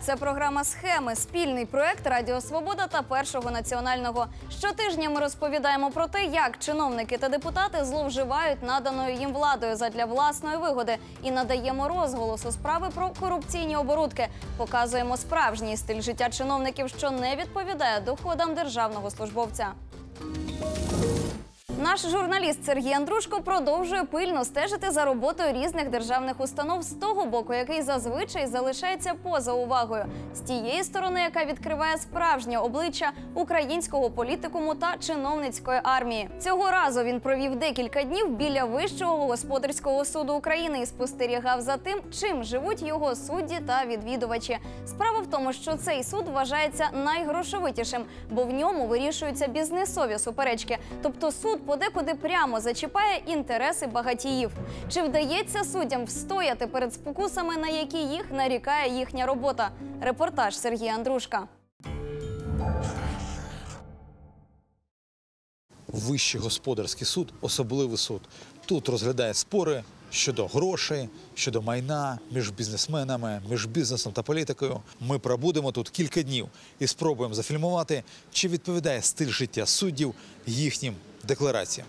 Це програма Схеми, спільний проект Радіо Свобода та Першого національного. Щотижня ми розповідаємо про те, як чиновники та депутати зловживають наданою їм владою задля власної вигоди і надаємо розголос у справи про корупційні оборудки. Показуємо справжній стиль життя чиновників, що не відповідає доходам державного службовця. Наш журналіст Сергій Андрушко продовжує пильно стежити за роботою різних державних установ з того боку, який зазвичай залишається поза увагою, з тієї сторони, яка відкриває справжнє обличчя українського політикуму та чиновницької армії. Цього разу він провів декілька днів біля вищого господарського суду України і спостерігав за тим, чим живуть його судді та відвідувачі. Справа в тому, що цей суд вважається найгрошовитішим, бо в ньому вирішуються бізнесові суперечки. Тобто суд подекуди прямо зачіпає інтереси багатіїв. Чи вдається суддям встояти перед спокусами, на які їх нарікає їхня робота? Репортаж Сергія Андрушка. Вищий господарський суд особливий суд. Тут розглядає спори щодо грошей, щодо майна між бізнесменами, між бізнесом та політикою. Ми пробудемо тут кілька днів і спробуємо зафільмувати, чи відповідає стиль життя суддів їхнім деклараціям.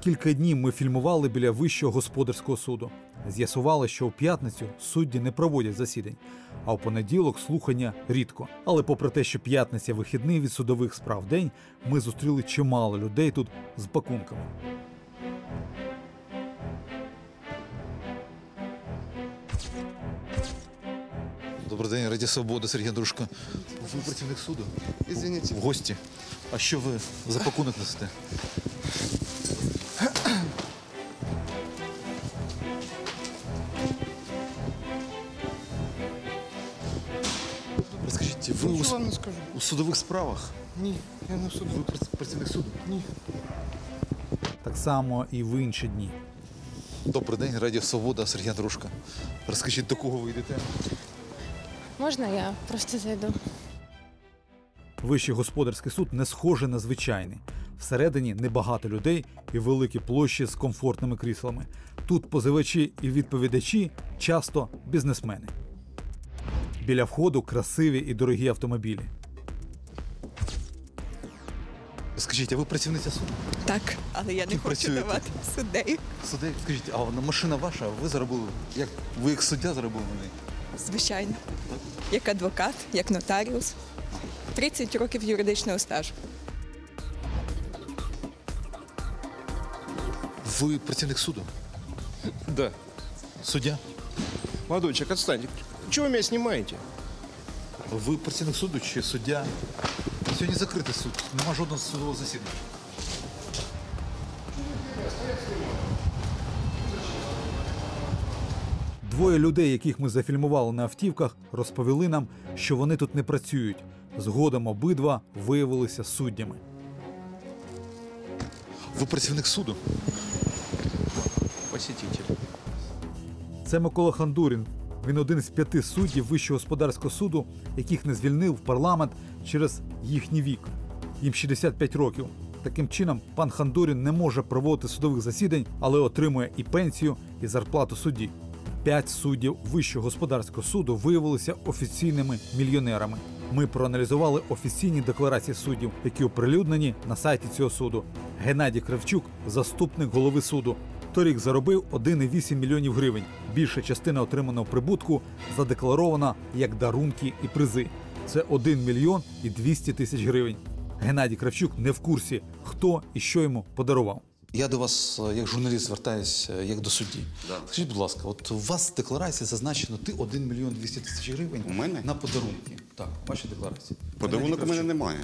Кілька днів ми фільмували біля вищого господарського суду. З'ясували, що у п'ятницю судді не проводять засідань, а в понеділок слухання рідко. Але попри те, що п'ятниця вихідний від судових справ день, ми зустріли чимало людей тут з пакунками. Добрий день, Раді Свобода, Сергій Андрушко. Ви працівник суду? Извините. В гості. А що ви за пакунок несете? Розкажіть, ви у, вам не скажу? у судових справах? Ні, я не в суду. Ви прац- працівник суду? Ні. Так само і в інші дні. Добрий день, Радіо Свобода, Сергій Андрушко. Розкажіть, до кого ви йдете? Можна я просто зайду? Вищий господарський суд не схожий на звичайний. Всередині небагато людей і великі площі з комфортними кріслами. Тут позивачі і відповідачі часто бізнесмени. Біля входу красиві і дорогі автомобілі. Скажіть, а ви працівниця суду? Так, але я не Ким хочу працюєте? давати суддею. Судей, скажіть, а вона- машина ваша, ви заробили? Як ви як суддя заробили на неї? Звичайно. Як адвокат, як нотаріус. 30 років юридичного стажу. Ви працівник суду? Да. Суддя? Молодой человек, отстаньте. Чего вы меня снимаете? Ви працівник суду чи суддя? Сьогодні закритий суд, нема жодного судового засідання. Двоє людей, яких ми зафільмували на автівках, розповіли нам, що вони тут не працюють. Згодом обидва виявилися суддями. Ви працівник суду? Посетитель. Це Микола Хандурін. Він один з п'яти суддів Вищого господарського суду, яких не звільнив парламент через їхній вік. Їм 65 років. Таким чином, пан Хандурін не може проводити судових засідань, але отримує і пенсію, і зарплату судді. П'ять суддів Вищого господарського суду виявилися офіційними мільйонерами. Ми проаналізували офіційні декларації суддів, які оприлюднені на сайті цього суду. Геннадій Кравчук, заступник голови суду, торік заробив 1,8 мільйонів гривень. Більша частина отриманого прибутку задекларована як дарунки і призи. Це 1 мільйон і 200 тисяч гривень. Геннадій Кравчук не в курсі, хто і що йому подарував. Я до вас, е, як журналіст, звертаюся як до судді. Скажіть, будь ласка, от у вас в декларації зазначено ти 1 мільйон 200 тисяч гривень У мене? на подарунки. Так, ваші декларації. Подарунок у мене немає.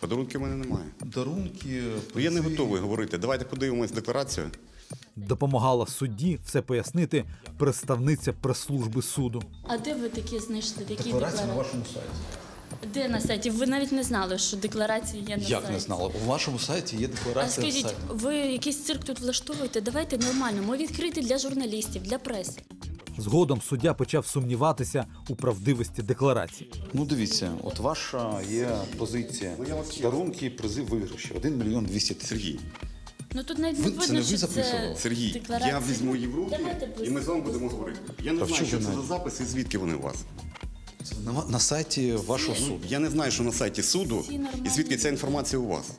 Подарунків у мене немає. Дарунки. Ну, Я не готовий говорити. Давайте подивимось декларацію. Допомагала судді все пояснити представниця прес-служби суду. А де ви такі знайшли? Такі Декларація на вашому сайті. Де на сайті? Ви навіть не знали, що декларації є на сайті. Як не знала? У вашому сайті є А декларація. скажіть, сайту. ви якийсь цирк тут влаштовуєте? Давайте нормально. Ми відкриті для журналістів, для преси. Згодом суддя почав сумніватися у правдивості декларації. Ну, дивіться, от ваша є позиція. Дарунки, призи, виграші. 1 мільйон 200. Сергій, Ну тут навіть не Ви- видно, це не ви що записували? це Сергій, декларація. я візьму її в руки Давайте і ми з вами будемо говорити. Я не в знаю, що це за записи і звідки вони у вас. На, на сайті вашого суду. Я не знаю, що на сайті суду і звідки ця інформація у вас.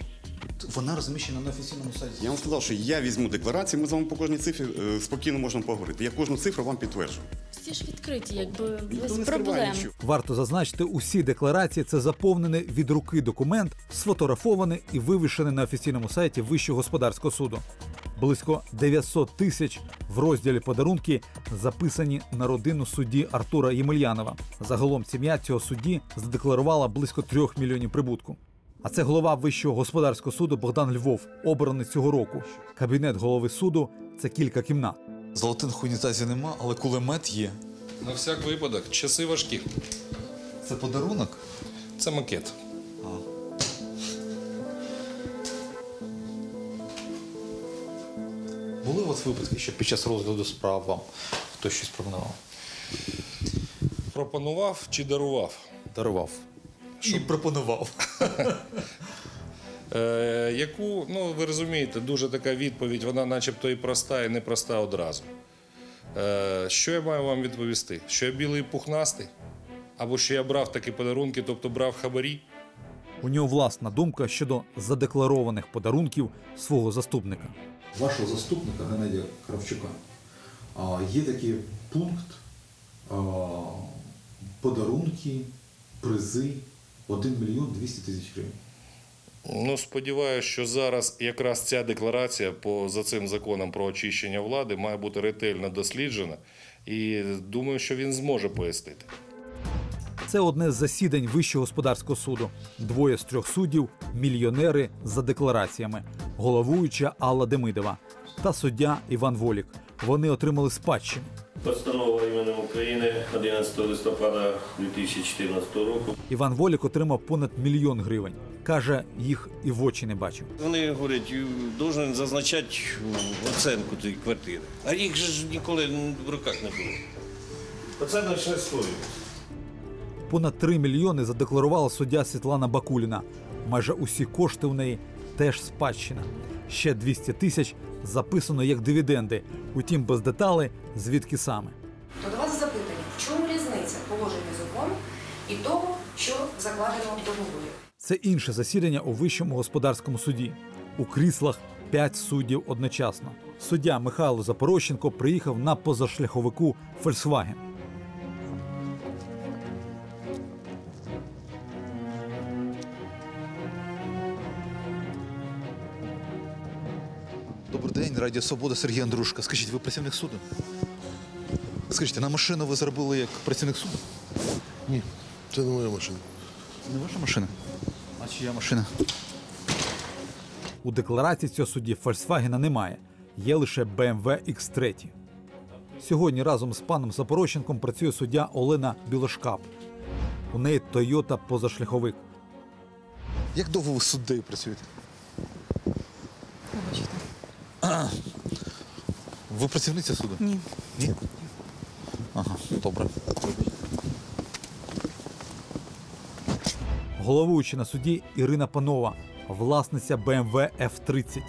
Вона розміщена на офіційному сайті. Я вам сказав, що я візьму декларацію, ми з вами по кожній цифрі е, спокійно можемо поговорити. Я кожну цифру вам підтверджу. Всі ж відкриті, якби без не скриває проблем. нічого. Варто зазначити, усі декларації це заповнений від руки документ, сфотографований і вивішений на офіційному сайті Вищого господарського суду. Близько 900 тисяч в розділі подарунки записані на родину судді Артура Ємельянова. Загалом сім'я цього судді задекларувала близько 3 мільйонів прибутку. А це голова Вищого господарського суду Богдан Львов, обраний цього року. Кабінет голови суду це кілька кімнат. Золотих унітазів нема, але кулемет є. На всяк випадок, часи важкі. Це подарунок. Це макет. Були у вас випадки, що під час розгляду справ вам хтось щось пропонував? Пропонував чи дарував? Дарував. І пропонував. Е, яку, ну ви розумієте, дуже така відповідь, вона начебто і проста, і непроста одразу. Е, що я маю вам відповісти? Що я білий і пухнастий? Або що я брав такі подарунки, тобто брав хабарі? У нього власна думка щодо задекларованих подарунків свого заступника. вашого заступника Геннадія Кравчука є такий пункт подарунки, призи 1 мільйон 200 тисяч гривень. Ну, сподіваюся, що зараз якраз ця декларація по за цим законом про очищення влади має бути ретельно досліджена, і думаю, що він зможе пояснити. Це одне з засідань Вищого господарського суду. Двоє з трьох суддів мільйонери за деклараціями. Головуюча Алла Демидова та суддя Іван Волік. Вони отримали спадщину. Постанова іменем України 11 листопада 2014 року. Іван Волік отримав понад мільйон гривень. Каже, їх і в очі не бачив. Вони говорять, должен зазначати оценку цієї квартири. А їх ж ніколи в руках не було. Оценка ще стоїть. Понад 3 мільйони задекларувала суддя Світлана Бакуліна. Майже усі кошти у неї теж спадщина. Ще 200 тисяч записано як дивіденди, утім без деталей, звідки саме. То до вас запитання, в чому різниця положення закону і того, що закладено в договорі? Це інше засідання у Вищому господарському суді. У кріслах п'ять суддів одночасно. Суддя Михайло Запорощенко приїхав на позашляховику Volkswagen. Радіо Свобода, Сергій Андрушка. Скажіть, ви працівник суду? Скажіть, на машину ви заробили як працівник суду? Ні, це не моя машина. Не ваша машина? А чия машина? У декларації цього судді Volkswagen немає. Є лише BMW X3. Сьогодні разом з паном Запорощенком працює суддя Олена Білошкап. У неї Toyota позашляховик. Як довго ви суддею працюєте? Ви працівниця суду? Ні. Ні? Ага, добре. Головуюча на суді Ірина Панова, власниця BMW F30.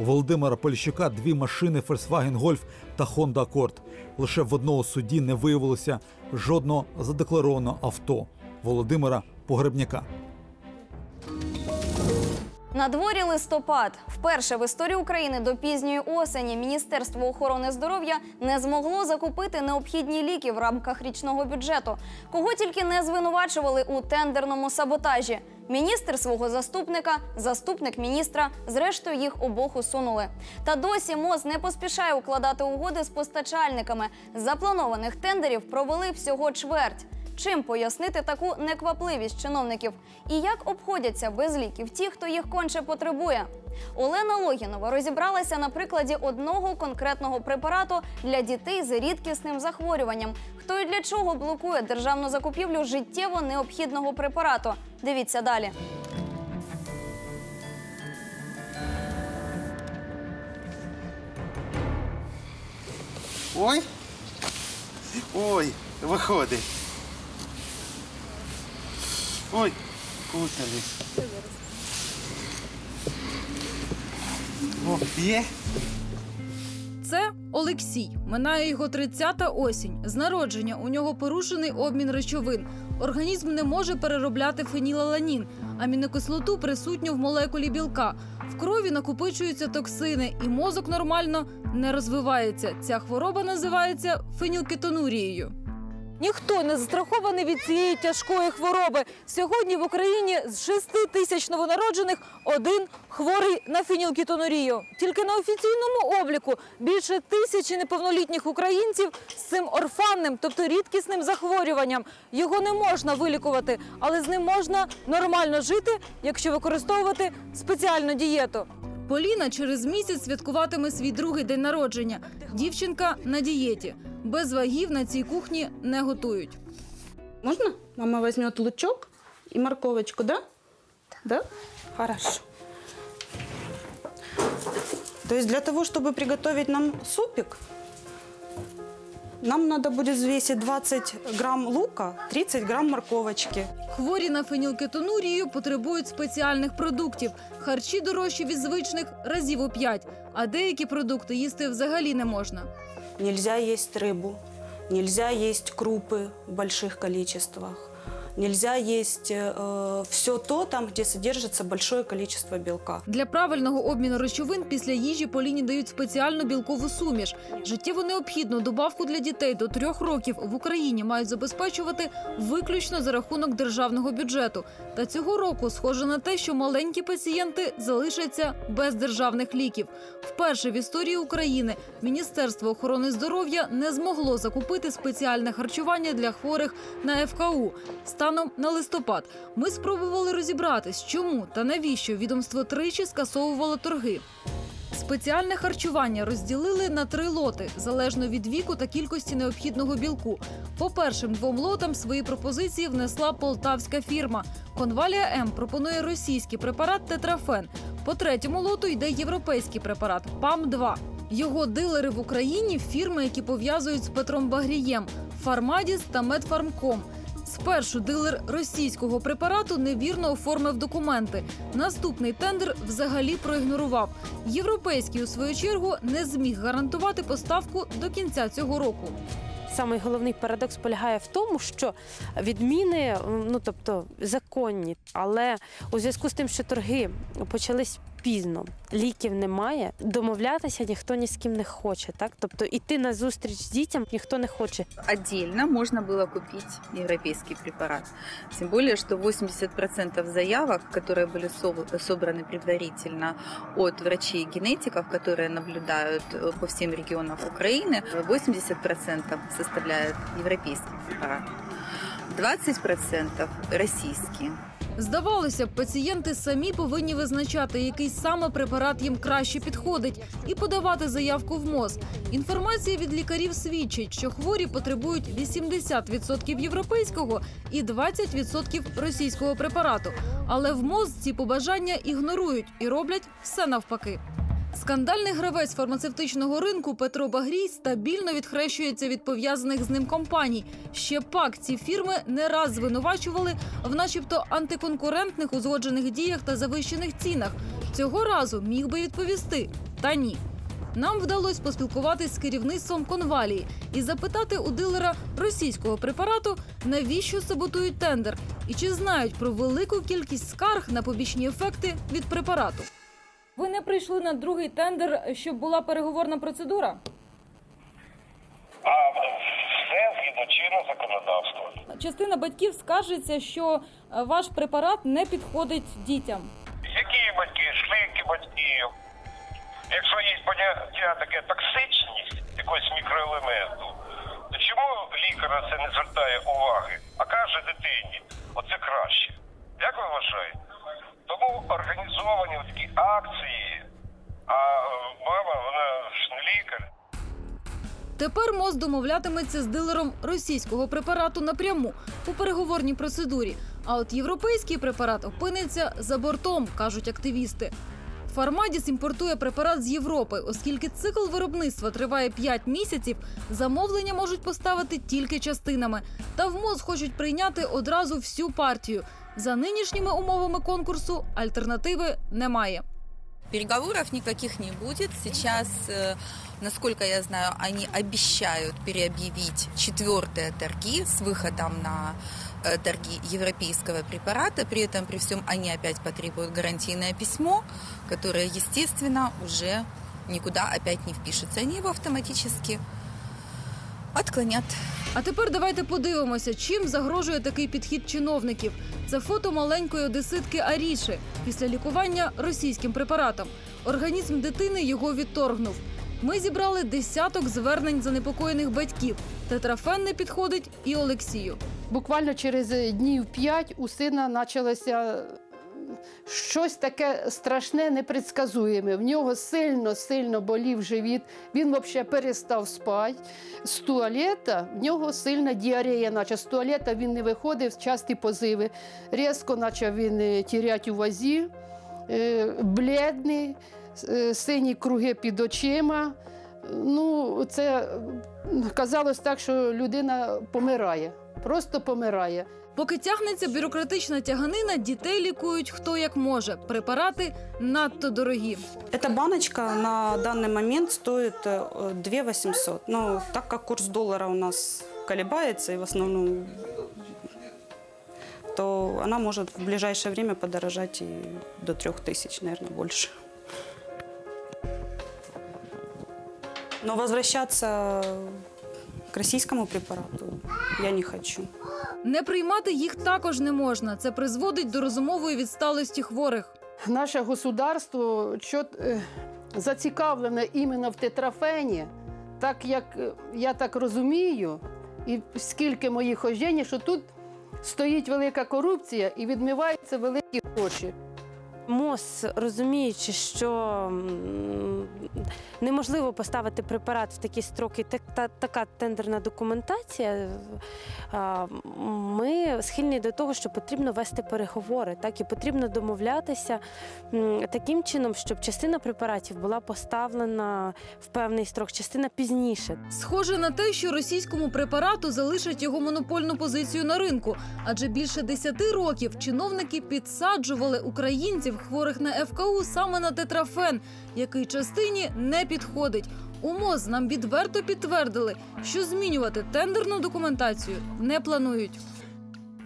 У Володимира Поліщука дві машини Volkswagen Golf та Honda Accord. Лише в одного судді не виявилося жодного задекларованого авто Володимира Погребняка. На дворі листопад. Вперше в історії України до пізньої осені Міністерство охорони здоров'я не змогло закупити необхідні ліки в рамках річного бюджету. Кого тільки не звинувачували у тендерному саботажі. Міністр свого заступника, заступник міністра, зрештою їх обох усунули. Та досі МОЗ не поспішає укладати угоди з постачальниками. Запланованих тендерів провели всього чверть. Чим пояснити таку неквапливість чиновників? І як обходяться без ліків ті, хто їх конче потребує? Олена Логінова розібралася на прикладі одного конкретного препарату для дітей з рідкісним захворюванням. Хто і для чого блокує державну закупівлю життєво необхідного препарату? Дивіться далі. Ой. Ой, виходить. Ой, кутали. Є? Це Олексій. Минає його 30-та осінь. З народження у нього порушений обмін речовин. Організм не може переробляти фенілаланін, амінокислоту присутню в молекулі білка. В крові накопичуються токсини, і мозок нормально не розвивається. Ця хвороба називається фенілкетонурією. Ніхто не застрахований від цієї тяжкої хвороби. Сьогодні в Україні з 6 тисяч новонароджених один хворий на фенілкетонурію. Тільки на офіційному обліку більше тисячі неповнолітніх українців з цим орфанним, тобто рідкісним захворюванням. Його не можна вилікувати, але з ним можна нормально жити, якщо використовувати спеціальну дієту. Поліна через місяць святкуватиме свій другий день народження. Дівчинка на дієті. Без вагів на цій кухні не готують. Можно? Мама возьмет лучок и морковочку, да? Да? Хорошо. То есть для того, чтобы приготовить нам супик, нам надо будет взвесить 20 грамм лука, 30 грамм морковочки. Хворі на фенілкетонурію потребують спеціальних продуктів. Харчі дорожчі від звичних разів у п'ять, а деякі продукти їсти взагалі не можна. Нельзя есть рыбу, нельзя есть крупы в больших количествах, нельзя есть все то, там, где содержится большое количество белка. Для правильного обміну речовин після їжі Поліні дають спеціальну білкову суміш. Життєво необхідну добавку для дітей до трьох років в Україні мають забезпечувати виключно за рахунок державного бюджету. Та цього року схоже на те, що маленькі пацієнти залишаться без державних ліків. Вперше в історії України Міністерство охорони здоров'я не змогло закупити спеціальне харчування для хворих на ФКУ. Станом на листопад ми спробували розібратись, чому та навіщо відомство тричі скасовувало торги. Спеціальне харчування розділили на три лоти залежно від віку та кількості необхідного білку. По першим двом лотам свої пропозиції внесла полтавська фірма. Конвалія М пропонує російський препарат Тетрафен. По третьому лоту йде європейський препарат ПАМ-2. Його дилери в Україні фірми, які пов'язують з Петром Багрієм, Фармадіс та Медфармком. Спершу дилер російського препарату невірно оформив документи. Наступний тендер взагалі проігнорував. Європейський у свою чергу не зміг гарантувати поставку до кінця цього року. Самий головний парадокс полягає в тому, що відміни, ну тобто законні, але у зв'язку з тим, що торги почались пізно, ліків немає, домовлятися ніхто ні з ким не хоче. Так, тобто іти на зустріч дітям ніхто не хоче. Отдельно можно было купить европейский препарат. Тем более, что 80% заявок, которые были со- собраны предварительно от врачей-генетиков, которые наблюдают э, по всем регионам Украины, 80% составляет европейский препарат. 20% российские. Здавалося б, пацієнти самі повинні визначати, який саме препарат їм краще підходить, і подавати заявку в МОЗ. Інформація від лікарів свідчить, що хворі потребують 80% європейського і 20% російського препарату. Але в МОЗ ці побажання ігнорують і роблять все навпаки. Скандальний гравець фармацевтичного ринку Петро Багрій стабільно відхрещується від пов'язаних з ним компаній. Ще пак ці фірми не раз звинувачували в, начебто, антиконкурентних узгоджених діях та завищених цінах. Цього разу міг би відповісти, та ні. Нам вдалося поспілкуватись з керівництвом конвалії і запитати у дилера російського препарату, навіщо саботують тендер, і чи знають про велику кількість скарг на побічні ефекти від препарату. Ви не прийшли на другий тендер, щоб була переговорна процедура? А все згідно чинного законодавства. Частина батьків скаржиться, що е, ваш препарат не підходить дітям. Які батьки, шлейки батьків? Якщо є поняття таке токсичність якогось мікроелементу, то чому лікар на це не звертає уваги, а каже дитині, оце краще? Як ви вважаєте? Тому організовані такі акції, а е, мама, вона ж не лікар. Тепер МОЗ домовлятиметься з дилером російського препарату напряму у переговорній процедурі. А от європейський препарат опиниться за бортом, кажуть активісти. Фармадіс імпортує препарат з Європи, оскільки цикл виробництва триває 5 місяців. Замовлення можуть поставити тільки частинами. Та в МОЗ хочуть прийняти одразу всю партію. За нинішніми умовами конкурсу альтернативи немає. Переговоров никаких не будет. Сейчас, э, насколько я знаю, они обещают переобъявить четвертые торги с выходом на э, торги европейского препарата. При этом, при всем, они опять потребуют гарантийное письмо, которое, естественно, уже никуда опять не впишется. Они его автоматически отклонят. А тепер давайте подивимося, чим загрожує такий підхід чиновників. Це фото маленької одеситки Аріші після лікування російським препаратом. Організм дитини його відторгнув. Ми зібрали десяток звернень занепокоєних батьків. Тетрафен не підходить і Олексію. Буквально через днів п'ять у сина почалося щось таке страшне, непредсказуєме. В нього сильно-сильно болів живіт. Він взагалі перестав спати. З туалета в нього сильна діарея, наче з туалета він не виходив, часті позиви. Різко почав він е, тіряти у вазі, е, бледний, е, сині круги під очима. Ну, це казалось так, що людина помирає, просто помирає. Поки тягнеться бюрократична тяганина, дітей лікують хто як може. Препарати надто дорогі. Эта баночка на данный момент стоит э, 2 800. Но так как курс доллара у нас колебается, и в основном, то она может в ближайшее время подорожать и до 3000, наверное, больше. Но возвращаться к российскому препарату я не хочу. Не приймати їх також не можна. Це призводить до розумової відсталості хворих. Наше государство чот, е, зацікавлене іменно в тетрафені, так як е, я так розумію, і скільки моїх хождень, що тут стоїть велика корупція і відмиваються великі гроші. МОЗ, розуміючи, що неможливо поставити препарат в такі строки, так, та, така тендерна документація, ми схильні до того, що потрібно вести переговори, так і потрібно домовлятися таким чином, щоб частина препаратів була поставлена в певний строк, частина пізніше. Схоже на те, що російському препарату залишать його монопольну позицію на ринку, адже більше 10 років чиновники підсаджували українців хворих на ФКУ саме на тетрафен, який частині не підходить. У МОЗ нам відверто підтвердили, що змінювати тендерну документацію не планують.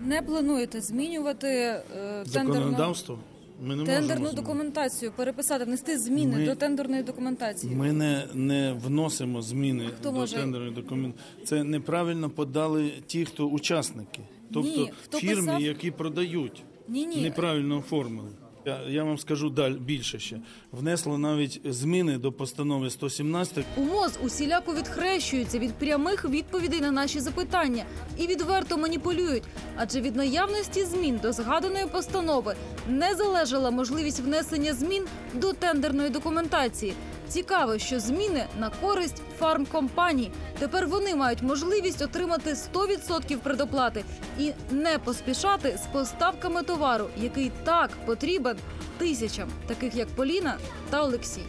Не плануєте змінювати е, Законодавство ми не тендерну можемо. документацію, переписати, внести зміни Ми- до тендерної документації. Ми не, не вносимо зміни Хто до може- тендерної документації. Це неправильно подали ті, хто учасники, тобто Ні, хто фірми, писав- які продають, Ні-ні. неправильно оформили. Я, я вам скажу далі більше ще. Внесло навіть зміни до постанови 117 У МОЗ усіляко відхрещуються від прямих відповідей на наші запитання і відверто маніпулюють. Адже від наявності змін до згаданої постанови не залежала можливість внесення змін до тендерної документації. Цікаво, що зміни на користь фармкомпаній. Тепер вони мають можливість отримати 100% предоплати і не поспішати з поставками товару, який так потрібен тисячам, таких як Поліна та Олексій.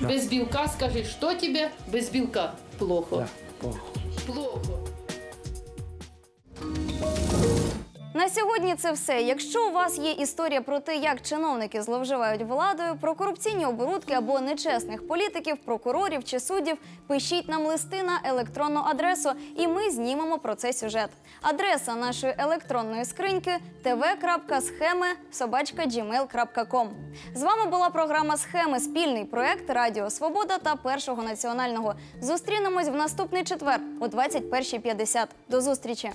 Без білка скажи, що тебе без білка плохо. Плохо. На сьогодні це все. Якщо у вас є історія про те, як чиновники зловживають владою, про корупційні оборудки або нечесних політиків, прокурорів чи суддів, пишіть нам листи на електронну адресу, і ми знімемо про це сюжет. Адреса нашої електронної скриньки tv.схеми.gmail.com З вами була програма Схеми спільний проект Радіо Свобода та Першого національного. Зустрінемось в наступний четвер о 21.50. До зустрічі.